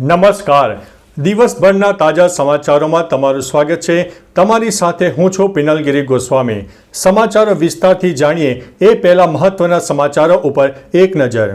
નમસ્કાર. દિવસભરના તાજા સમાચારોમાં તમારું સ્વાગત છે. તમારી સાથે હું છું પિનલગીરી ગોસ્વામી. સમાચારો વિસ્તારથી જાણીએ એ પહેલા મહત્વના સમાચારો ઉપર એક નજર.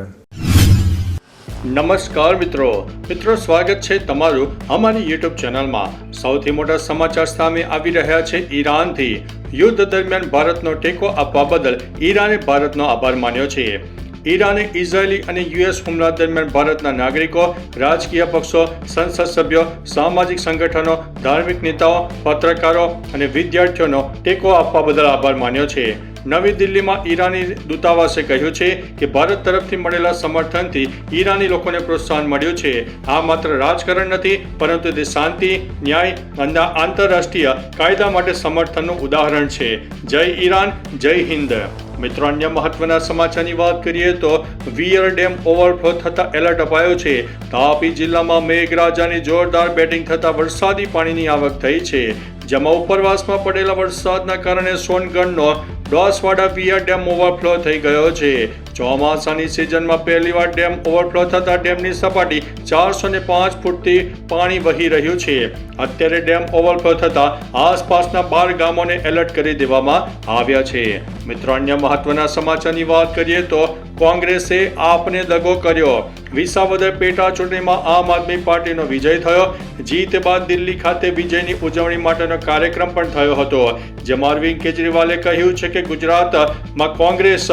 નમસ્કાર મિત્રો. મિત્રો, સ્વાગત છે તમારું અમારી યુટ્યુબ ચેનલમાં. સૌથી મોટા સમાચાર સામે આવી રહ્યા છે ઈરાનથી. યુદ્ધ દરમિયાન ભારતનો ટેકો આપવા બદલ ઈરાને ભારતનો આભાર માન્યો છે. ઈરાને ઇઝરાયેલી અને યુએસ હુમલા દરમિયાન ભારતના નાગરિકો, રાજકીય પક્ષો, સંસદ સભ્યો, સામાજિક સંગઠનો, ધાર્મિક નેતાઓ, પત્રકારો અને વિદ્યાર્થીઓનો ટેકો આપવા બદલ આભાર માન્યો છે. નવી દિલ્હીમાં ઈરાની દૂતાવાસે કહ્યું છે કે ભારત તરફથી મળેલા સમર્થનથી ઈરાની લોકોને પ્રોત્સાહન મળ્યું છે. આ માત્ર રાજકારણ નથી, પરંતુ તે શાંતિ, ન્યાય અને આંતરરાષ્ટ્રીય કાયદા માટે સમર્થનનું ઉદાહરણ છે. જય ઈરાન, જય હિન્દ. મિત્રો, અન્ય મહત્વના સમાચારની વાત કરીએ તો વિયર ડેમ ઓવરફ્લો થતા એલર્ટ અપાયો છે. તાપી જિલ્લામાં મેઘરાજાની જોરદાર બેટિંગ થતા વરસાદી પાણીની આવક થઈ છે. જેમાં ઉપરવાસમાં પડેલા વરસાદના કારણે સોનગઢનો ડોસવાડા વિયર ડેમ ઓવરફ્લો થઈ ગયો છે. ચોમાસાની સિઝનમાં પહેલીવાર ડેમ ઓવરફ્લો થતા ડેમની સપાટી ચારસો ને પાંચ ફૂટથી પાણી વહી રહ્યું છે. અત્યારે ડેમ ઓવરફ્લો થતા આસપાસના બાર ગામોને એલર્ટ કરી દેવામાં આવ્યા છે. મિત્રો, અન્ય મહત્વના સમાચારની વાત કરીએ તો કોંગ્રેસે આપને દગો કર્યો. વિસાવદર પેટા ચૂંટણીમાં આમ આદમી પાર્ટીનો વિજય થયો. જીત બાદ દિલ્હી ખાતે વિજયની ઉજવણી માટેનો કાર્યક્રમ પણ થયો હતો. જેમાં અરવિંદ કેજરીવાલે કહ્યું છે કે ગુજરાતમાં કોંગ્રેસ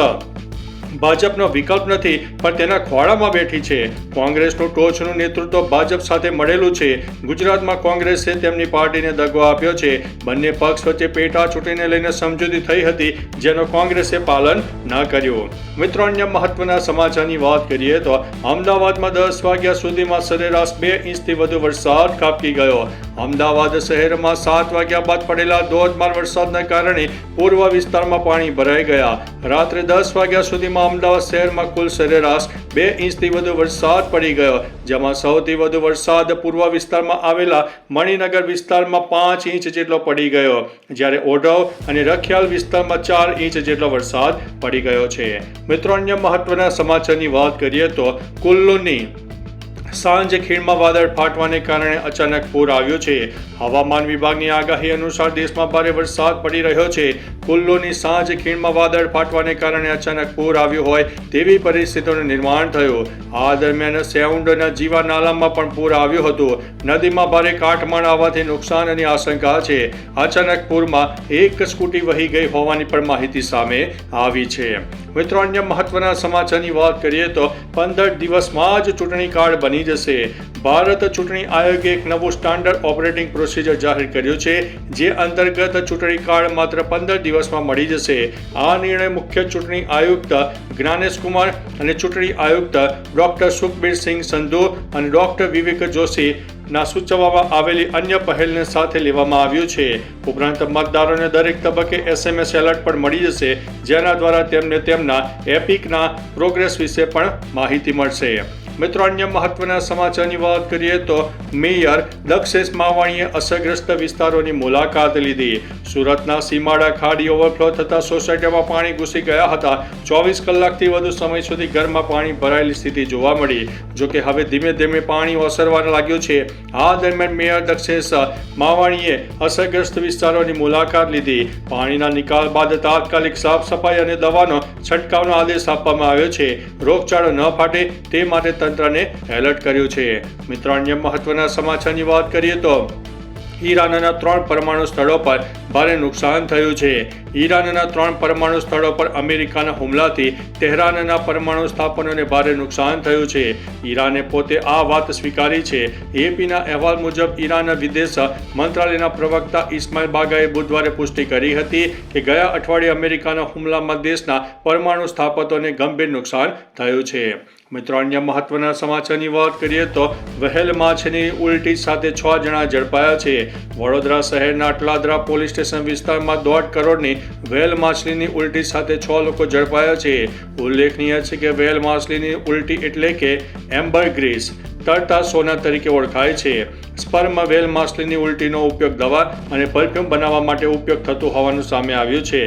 ભાજપનો વિકલ્પ નથી, પણ તેના ખોળામાં બેઠી છે. કોંગ્રેસનું ટોચનું નેતૃત્વ ભાજપ સાથે મળેલું છે. ગુજરાતમાં કોંગ્રેસે તેમની પાર્ટીને દગો આપ્યો છે. બંને પક્ષ વચ્ચે પેટા ચૂંટણીને લઈને સમજૂતી થઈ હતી, જેનો કોંગ્રેસે પાલન ન કર્યું. મિત્રો, અન્ય મહત્વના સમાચારની વાત કરીએ તો અમદાવાદમાં દસ વાગ્યા સુધીમાં સરેરાશ બે ઇંચથી વધુ વરસાદ ખાબકી ગયો. અમદાવાદ શહેરમાં સાત વાગ્યા બાદ પડેલા ધોધમાર વરસાદના કારણે પૂર્વ વિસ્તારમાં પાણી ભરાઈ ગયા. રાત્રે દસ વાગ્યા સુધીમાં અમદાવાદ શહેરમાં કુલ સરેરાશ બે ઇંચથી વધુ વરસાદ પડી ગયો, જેમાં સૌથી વધુ વરસાદ પૂર્વ વિસ્તારમાં આવેલા મણિનગર વિસ્તારમાં પાંચ ઇંચ જેટલો પડી ગયો. જ્યારે ઓઢવ અને રખિયાલ વિસ્તારમાં ચાર ઇંચ જેટલો વરસાદ પડી ગયો છે. મિત્રો, અન્ય મહત્વના સમાચારની વાત કરીએ તો કુલ્લુની સાંજે ખીણમાં વાદળ ફાટવાને કારણે અચાનક પૂર આવ્યો છે. હવામાન વિભાગની આગાહી અનુસાર દેશમાં ભારે વરસાદ પડી રહ્યો છે. કુલ્લુની સાંજે ખીણમાં વાદળ ફાટવાને કારણે અચાનક પૂર આવ્યું હોય તેવી પરિસ્થિતિનું નિર્માણ થયું. આ દરમિયાન સેઉન્ડના જીવા નાલામાં પણ પૂર આવ્યું હતું. નદીમાં ભારે કાટમાળ આવવાથી નુકસાનની આશંકા છે. અચાનક પૂરમાં એક સ્કૂટી વહી ગઈ હોવાની પણ માહિતી સામે આવી છે. મિત્રો, અન્ય મહત્વના સમાચારની વાત કરીએ તો પંદર દિવસમાં જ ચૂંટણી કાર્ડ બની જશે. ભારત ચૂંટણી આયોગે એક નવું સ્ટાન્ડર્ડ ઓપરેટિંગ પ્રોસિજર જાહેર કર્યું છે, જે અંતર્ગત ચૂંટણી કાર્ડ માત્ર પંદર દિવસમાં મળી જશે. આ નિર્ણય મુખ્ય ચૂંટણી આયુક્ત જ્ઞાનેશ કુમાર અને ચૂંટણી આયુક્ત ડોક્ટર સુખબીર સિંહ સંધુ અને ડોક્ટર વિવેક જોશી ના સૂચવવામાં આવેલી અન્ય પહેલને સાથે લેવામાં આવ્યું છે. ઉપરાંત મતદારોને દરેક તબક્કે એસએમએસ એલર્ટ પણ મળી જશે, જેના દ્વારા તેમને તેમના એપિકના પ્રોગ્રેસ વિશે પણ માહિતી મળશે. મિત્રો, અન્ય મહત્વના સમાચારની વાત કરીએ તો મેયર દક્ષેશ માવાણીએ અસરગ્રસ્ત વિસ્તારોની મુલાકાત લીધી. સુરતના સીમાડા ખાડી ઓવરફ્લો થતા સોસાયટીમાં પાણી ઘૂસી ગયા હતા. ચોવીસ કલાકથી વધુ સમય સુધી ઘરમાં પાણી ભરાયેલી સ્થિતિ જોવા મળી. જોકે હવે ધીમે ધીમે પાણી ઓસરવા લાગ્યું છે. આ દરમિયાન મેયર દક્ષેશ માવાણીએ અસરગ્રસ્ત વિસ્તારોની મુલાકાત લીધી. પાણીના નિકાલ બાદ તાત્કાલિક સાફ સફાઈ અને દવાનો છંટકાવનો આદેશ આપવામાં આવ્યો છે. રોગચાળો ન ફાટે તે માટે તંત્રને એલર્ટ કર્યું છે. મિત્રો, અન્ય મહત્વના સમાચારની વાત કરીએ તો, ઈરાનના ત્રણ પરમાણુ સ્થળો પર ભારે નુકસાન થયું છે. ઈરાનના ત્રણ પરમાણુ સ્થળો પર અમેરિકાના હુમલાથી તેહરાનના પરમાણુ સ્થાપનોને ભારે નુકસાન થયું છે. ઈરાને પોતે આ વાત સ્વીકારી છે. એપીના અહેવાલ મુજબ, ઈરાનના વિદેશ મંત્રાલયના પ્રવક્તા ઇસ્માઇલ બાગાએ બુધવારે પુષ્ટિ કરી હતી કે ગયા અઠવાડિયે અમેરિકાના હુમલામાં દેશના પરમાણુ સ્થાપતોને ગંભીર નુકસાન થયું છે. મિત્રો અન્ય મહત્વના સમાચારની વાત કરીએ તો વહેલ માછની ઉલટી સાથે છ જણા ઝડપાયા છે. વડોદરા શહેરના અટલાદરા પોલીસ સ્ટેશન વિસ્તારમાં દોઢ કરોડની વહેલ માછલીની ઉલટી સાથે છ લોકો ઝડપાયા છે. ઉલ્લેખનીય છે કે વહેલ માછલીની ઉલટી એટલે કે એમ્બર ગ્રીસ, તરતા સોના તરીકે ઓળખાય છે. સ્પર્મ વેલ માછલીની ઉલટીનો ઉપયોગ દવા અને પરફ્યુમ બનાવવા માટે ઉપયોગ થતો હોવાનું સામે આવ્યું છે.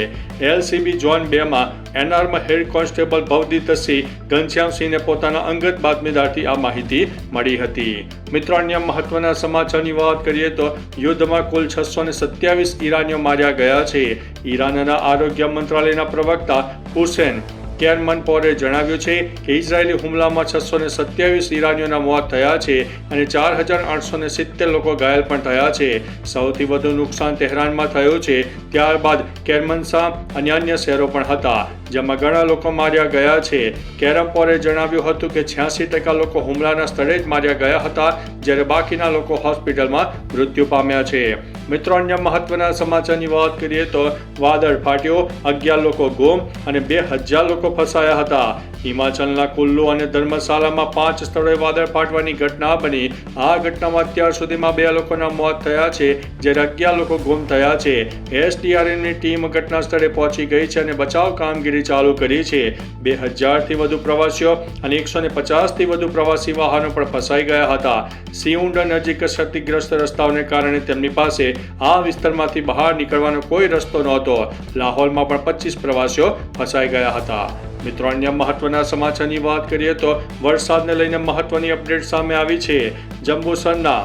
એલસીબી ઝોન બેમાં એનઆર્મ હેડ કોન્સ્ટેબલ ભવદીતસિંહ ઘનશ્યામસિંહને પોતાના અંગત બાતમીદારથી આ માહિતી મળી હતી. મિત્રો, અન્ય મહત્વના સમાચારની વાત કરીએ તો યુદ્ધમાં કુલ છસો ને સત્યાવીસ ઈરાનીઓ માર્યા ગયા છે. ઈરાનના આરોગ્ય મંત્રાલયના પ્રવક્તા હુસેન કેરમનપોરે જણાવ્યું છે કે ઇઝરાયેલી હુમલામાં છસો ને સત્યાવીસ ઈરાનીઓના મોત થયા છે અને ચાર હજાર આઠસો ને સિત્તેર લોકો ઘાયલ પણ થયા છે. સૌથી વધુ નુકસાન તેહરાનમાં થયું છે. ત્યારબાદ કેરમનસા અને અન્ય શહેરો પણ હતા. જેમાં ઘણા લોકો માર્યા ગયા છે. કેરમપોરે જણાવ્યું હતું કે છ્યાસી ટકા લોકો હુમલાના સ્થળે જ માર્યા ગયા હતા, જ્યારે બાકીના લોકો હોસ્પિટલમાં મૃત્યુ પામ્યા છે. મિત્રો, અન્ય મહત્વના સમાચારની વાત કરીએ તો વાદળ ફાટ્યો, અગિયાર લોકો ગુમ અને બે હજાર લોકો ફસાયા હતા. હિમાચલના કુલ્લુ અને ધર્મશાલામાં પાંચ સ્થળોએ વાદળ ફાટવાની ઘટના બની. આ ઘટનામાં અત્યાર સુધીમાં બે લોકોના મોત થયા છે, જ્યારે અગિયાર લોકો ગુમ થયા છે. એસડીઆરએફની ટીમ ઘટના સ્થળે પહોંચી ગઈ છે અને બચાવ કામગીરી ચાલુ કરી છે. બે હજારથી વધુ પ્રવાસીઓ અને એકસો ને પચાસથી વધુ પ્રવાસી વાહનો પણ ફસાઈ ગયા હતા. સિયુંડ નજીક ક્ષતિગ્રસ્ત રસ્તાઓને કારણે તેમની પાસે આ વિસ્તારમાંથી બહાર નીકળવાનો કોઈ રસ્તો નહોતો. લાહોરમાં પણ પચીસ પ્રવાસીઓ ફસાઈ ગયા હતા. મિત્રો, અન્ય મહત્વના સમાચારની વાત કરીએ તો વરસાદને લઈને મહત્વની અપડેટ સામે આવી છે. જંબુસરના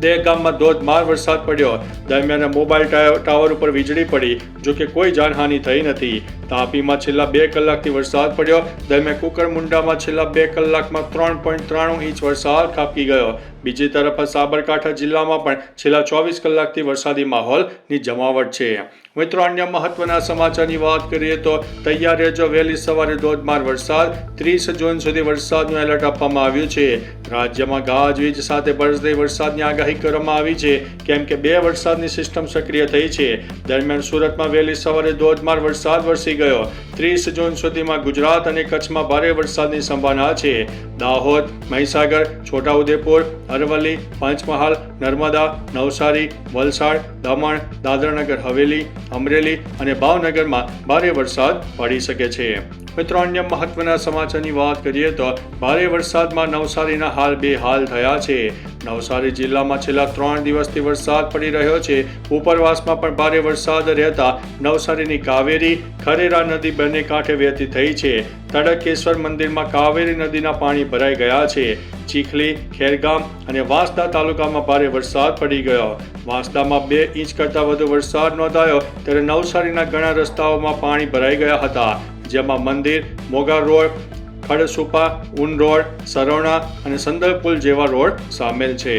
દહેગામમાં ધોધમાર વરસાદ પડ્યો. દરમિયાન મોબાઈલ ટાવર ઉપર વીજળી પડી, જોકે કોઈ જાનહાનિ થઈ નથી. તાપીમાં છેલ્લા બે કલાકથી વરસાદ પડ્યો. દરમિયાન કુકરમુંડામાં છેલ્લા બે કલાકમાં ત્રણ પોઈન્ટ ત્રાણું ઇંચ વરસાદ ખાબકી ગયો. બીજી તરફ સાબરકાંઠા જિલ્લામાં પણ છેલ્લા ચોવીસ કલાકથી વરસાદી માહોલની જમાવટ છે. મિત્રો, અન્ય મહત્વના સમાચારની વાત કરીએ તો તૈયાર રહેજો વહેલી સવારે ધોધમાર વરસાદ. ત્રીસ જૂન સુધી વરસાદનું એલર્ટ આપવામાં આવ્યું છે. રાજ્યમાં ગાજવીજ સાથે બરસદે વરસાદની આગાહી કરવામાં આવી છે. કેમ કે બે વરસાદની સિસ્ટમ સક્રિય થઈ છે. દરમિયાન સુરતમાં વહેલી સવારે ધોધમાર વરસાદ વરસી ગયો. ત્રીસ જૂન સુધીમાં ગુજરાત અને કચ્છમાં ભારે વરસાદની સંભાવના છે. દાહોદ, મહીસાગર, છોટાઉદેપુર, અરવલ્લી, પંચમહાલ, નર્મદા, નવસારી, વલસાડ, દમણ, દાદરાનગર, હવેલી, અમરેલી અને ભાવનગરમાં ભારે વરસાદ પડી શકે છે. મિત્રો, અન્ય મહત્વના સમાચારની વાત કરીએ તો ભારે વરસાદમાં નવસારીના હાલ બે હાલ થયા છે. નવસારી જિલ્લામાં છેલ્લા ત્રણ દિવસથી વરસાદ પડી રહ્યો છે. ઉપરવાસમાં પણ ભારે વરસાદ રહેતા નવસારીની કાવેરી, ખરેરા નદી બંને કાંઠે વહેતી થઈ છે. તડકેશ્વર મંદિરમાં કાવેરી નદીના પાણી ભરાઈ ગયા છે. ચીખલી, ખેરગામ અને વાંસદા તાલુકામાં ભારે વરસાદ પડી ગયો. વાંસદામાં બે ઇંચ કરતાં વધુ વરસાદ નોંધાયો, ત્યારે નવસારીના ઘણા રસ્તાઓમાં પાણી ભરાઈ ગયા હતા. જેમાં મંદિર, મોગા રોડ ખડસુપા ઉન રોડ સરોણા અને સંદલપુલ જેવા રોડ સામેલ છે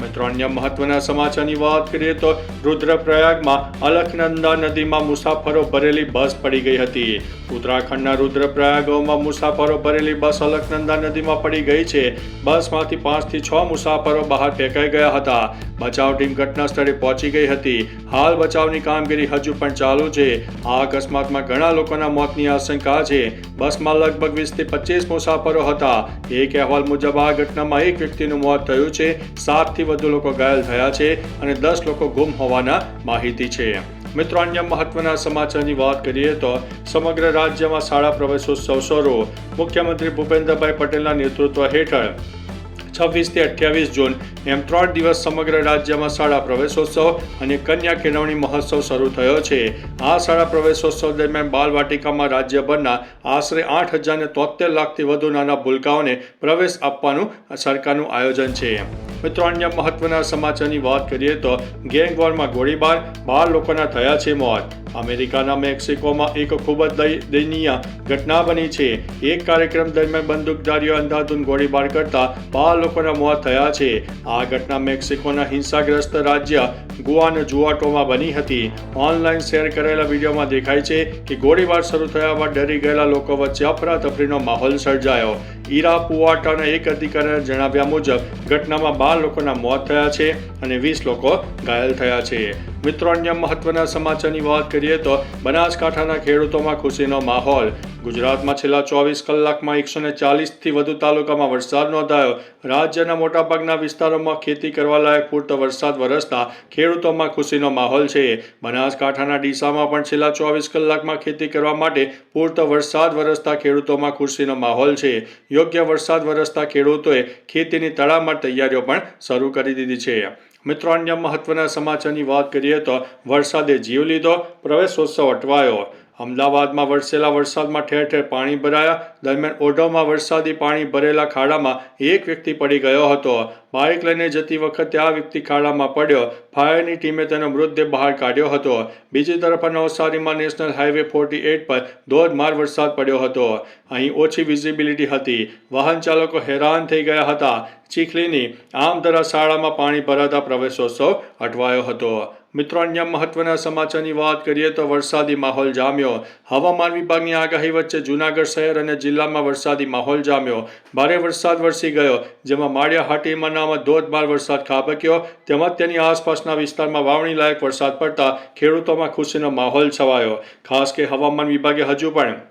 મિત્રો, અન્ય મહત્વના સમાચારની વાત કરીએ તો રુદ્રપ્રયાગમાં અલખનંદા નદીમાં મુસાફરો ભરેલી બસ પડી ગઈ હતી. ઉત્તરાખંડના રુદ્રપ્રયાગમાં મુસાફરો ભરેલી બસ અલખનંદા નદીમાં પડી ગઈ છે. બસમાંથી પાંચથી છ મુસાફરો બહાર ફેંકાઈ ગયા હતા. બચાવ ટીમ ઘટના સ્થળે પહોંચી ગઈ હતી. હાલ બચાવની કામગીરી હજુ પણ ચાલુ છે. આ અકસ્માતમાં ઘણા લોકોના મોતની આશંકા છે. બસમાં લગભગ વીસથી પચીસ મુસાફરો હતા. એક અહેવાલ મુજબ, આ ઘટનામાં એક વ્યક્તિનું મોત થયું છે. સાતથી વધુ લોકો ઘાયલ થયા છે અને દસ લોકો ગુમ હોવાના માહિતી છે. મિત્રો, અન્ય મહત્વના સમાચારની વાત કરીએ તો સમગ્ર રાજ્યમાં શાળા પ્રવેશોત્સવ શરૂ. મુખ્યમંત્રી ભૂપેન્દ્રભાઈ પટેલના નેતૃત્વ હેઠળ છવ્વીસથી અઠ્યાવીસ જૂન એમ ત્રણ દિવસ સમગ્ર રાજ્યમાં શાળા પ્રવેશોત્સવ અને કન્યા કેળવણી મહોત્સવ શરૂ થયો છે. આ શાળા પ્રવેશોત્સવ દરમિયાન બાલવાટિકામાં રાજ્યભરના આશરે આઠ હજાર ને તોતેર લાખથી વધુ નાના ભૂલકાઓને પ્રવેશ આપવાનું સરકારનું આયોજન છે. મિત્રો, અન્ય મહત્વના સમાચારની વાત કરીએ તો ગેંગ વોરમાં ગોળીબાર, બાર લોકોના થયા છે મોત. અમેરિકાના મેક્સિકોમાં એક ખૂબ જ દય- દયનીય ઘટના બની છે. એક કાર્યક્રમ દરમિયાન બંદૂકધારીઓ અંધાધૂન ગોળીબાર કરતા બાર લોકોના મોત થયા છે. આ ઘટના મેક્સિકોના હિંસાગ્રસ્ત રાજ્ય ગુઆન જુઆટોમાં બની હતી. ઓનલાઈન શેર કરેલા વિડીયોમાં દેખાય છે કે ગોળીબાર શરૂ થયા બાદ ડરી ગયેલા લોકો વચ્ચે અફરાતફરીનો માહોલ સર્જાયો. ઈરા પુવાટાના એક અધિકારીના જણાવ્યા મુજબ, ઘટનામાં બાર લોકોના મોત થયા છે અને વીસ લોકો ઘાયલ થયા છે. મિત્રો, અન્ય મહત્વના સમાચારની વાત કરીએ તો બનાસકાંઠાના ખેડૂતોમાં ખુશીનો માહોલ. ગુજરાતમાં છેલ્લા ચોવીસ કલાકમાં એકસો ને ચાલીસથી વધુ તાલુકામાં વરસાદ નોંધાયો. રાજ્યના મોટાભાગના વિસ્તારોમાં ખેતી કરવા લાયક પૂરતો વરસાદ વરસતા ખેડૂતોમાં ખુશીનો માહોલ છે. બનાસકાંઠાના ડીસામાં પણ છેલ્લા ચોવીસ કલાકમાં ખેતી કરવા માટે પૂરતો વરસાદ વરસતા ખેડૂતોમાં ખુશીનો માહોલ છે. યોગ્ય વરસાદ વરસતા ખેડૂતોએ ખેતીની તડામાર તૈયારીઓ પણ શરૂ કરી દીધી છે. મિત્રો, અન્ય મહત્વના સમાચારની વાત કરીએ તો વરસાદે જીવ લીધો, પ્રવેશોત્સવ અટવાયો. અમદાવાદમાં વરસેલા વરસાદમાં ઠેર ઠેર પાણી ભરાયા. દરમિયાન ઓઢવમાં વરસાદી પાણી ભરેલા ખાડામાં એક વ્યક્તિ પડી ગયો હતો. બાઇક લઈને જતી વખતે આ વ્યક્તિ ખાડામાં પડ્યો. ફાયરની ટીમે તેનો મૃતદેહ બહાર કાઢ્યો હતો. બીજી તરફ નવસારીમાં નેશનલ હાઈવે ફોર્ટી એટ પર ધોધમાર વરસાદ પડ્યો હતો. અહીં ઓછી વિઝિબિલિટી હતી. વાહન ચાલકો હેરાન થઈ ગયા હતા. ચીખલીની આમદરા શાળામાં પાણી ભરાતા પ્રવેશોત્સવ અટવાયો હતો. મિત્રો, અન્ય મહત્વના સમાચારની વાત કરીએ તો વરસાદી માહોલ જામ્યો. હવામાન વિભાગની આગાહી વચ્ચે જૂનાગઢ શહેર અને જિલ્લામાં વરસાદી માહોલ જામ્યો. ભારે વરસાદ વરસી ગયો, જેમાં માળિયા હાટીમાનામાં ધોધમાર વરસાદ ખાબક્યો. તેમજ તેની આસપાસના વિસ્તારમાં વાવણી લાયક વરસાદ પડતા ખેડૂતોમાં ખુશીનો માહોલ છવાયો. ખાસ કે હવામાન વિભાગે હજુ પણ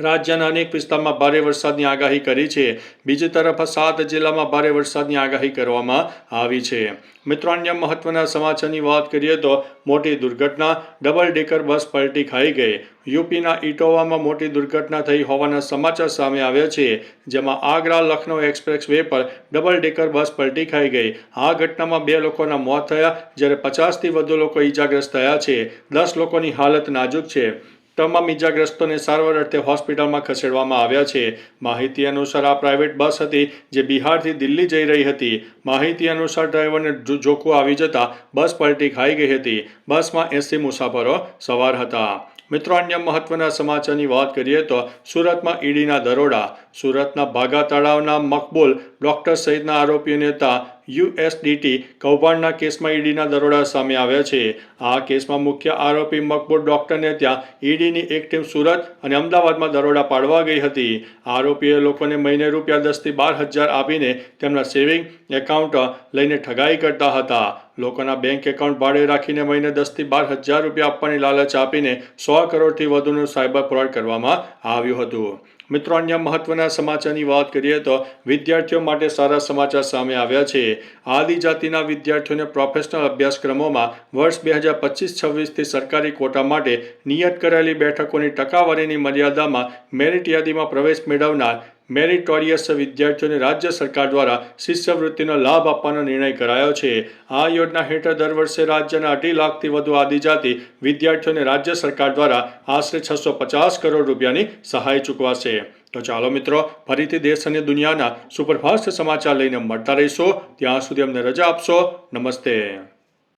રાજ્યના અનેક વિસ્તારમાં ભારે વરસાદની આગાહી કરી છે. બીજી તરફ સાત જિલ્લામાં ભારે વરસાદની આગાહી કરવામાં આવી છે. મિત્રો, અન્ય મહત્વના સમાચારની વાત કરીએ તો મોટી દુર્ઘટના, ડબલ ડેકર બસ પલટી ખાઈ ગઈ. યુપીના ઇટોવામાં મોટી દુર્ઘટના થઈ હોવાના સમાચાર સામે આવ્યા છે, જેમાં આગ્રા લખનૌ એક્સપ્રેસ વે પર ડબલ ડેકર બસ પલટી ખાઈ ગઈ. આ ઘટનામાં બે લોકોના મોત થયા, જ્યારે પચાસથી વધુ લોકો ઈજાગ્રસ્ત થયા છે. દસ લોકોની હાલત નાજુક છે. તમામ ઇજાગ્રસ્તોને સારવાર અર્થે હોસ્પિટલમાં ખસેડવામાં આવ્યા છે. માહિતી અનુસાર આ પ્રાઇવેટ બસ હતી જે બિહારથી દિલ્હી જઈ રહી હતી. માહિતી અનુસાર ડ્રાઈવરને જોખું આવી જતા બસ પલટી ખાઈ ગઈ હતી. બસમાં એંસી મુસાફરો સવાર હતા. મિત્રો, અન્ય મહત્વના સમાચારની વાત કરીએ તો સુરતમાં ઈડીના દરોડા. સુરતના ભાગા તળાવના મકબૂલ ડોક્ટર સહિતના આરોપી નેતા યુએસડીટી કૌભાંડના કેસમાં ઈડીના દરોડા સામે આવ્યા છે. આ કેસમાં મુખ્ય આરોપી મકબૂલ ડોક્ટરને ત્યાં ઈડીની એક ટીમ સુરત અને અમદાવાદમાં દરોડા પાડવા ગઈ હતી. આરોપીએ લોકોને મહિને રૂપિયા દસથી બાર હજાર આપીને તેમના સેવિંગ એકાઉન્ટ લઈને ઠગાઈ કરતા હતા. લોકોના બેંક એકાઉન્ટ ભાડે રાખીને મહિને દસથી બાર હજાર રૂપિયા આપવાની લાલચ આપીને સો કરોડથી વધુનું સાયબર ફ્રોડ કરવામાં આવ્યું હતું. મિત્રો, અન્ય મહત્વના સમાચારની વાત કરીએ તો વિદ્યાર્થીઓ માટે સારા સમાચાર સામે આવ્યા છે. આદિજાતિના વિદ્યાર્થીઓને પ્રોફેશનલ અભ્યાસક્રમોમાં વર્ષ બે હજાર પચીસ છવ્વીસથી સરકારી કોટા માટે નિયત કરાયેલી બેઠકોની ટકાવારીની મર્યાદામાં મેરિટ યાદીમાં પ્રવેશ મેળવનાર મેરિટોરિયસ વિદ્યાર્થીઓને રાજ્ય સરકાર દ્વારા શિષ્યવૃત્તિનો લાભ આપવાનો નિર્ણય કરાયો છે. આ યોજના હેઠળ દર વર્ષે રાજ્યના અઢી લાખથી વધુ આદિજાતિ વિદ્યાર્થીઓને રાજ્ય સરકાર દ્વારા આશરે છસો પચાસ કરોડ રૂપિયાની સહાય ચૂકવાશે. તો ચાલો મિત્રો, ફરીથી દેશ અને દુનિયાના સુપરફાસ્ટ સમાચાર લઈને મળતા રહીશો. ત્યાં સુધી અમને રજા આપશો. નમસ્તે.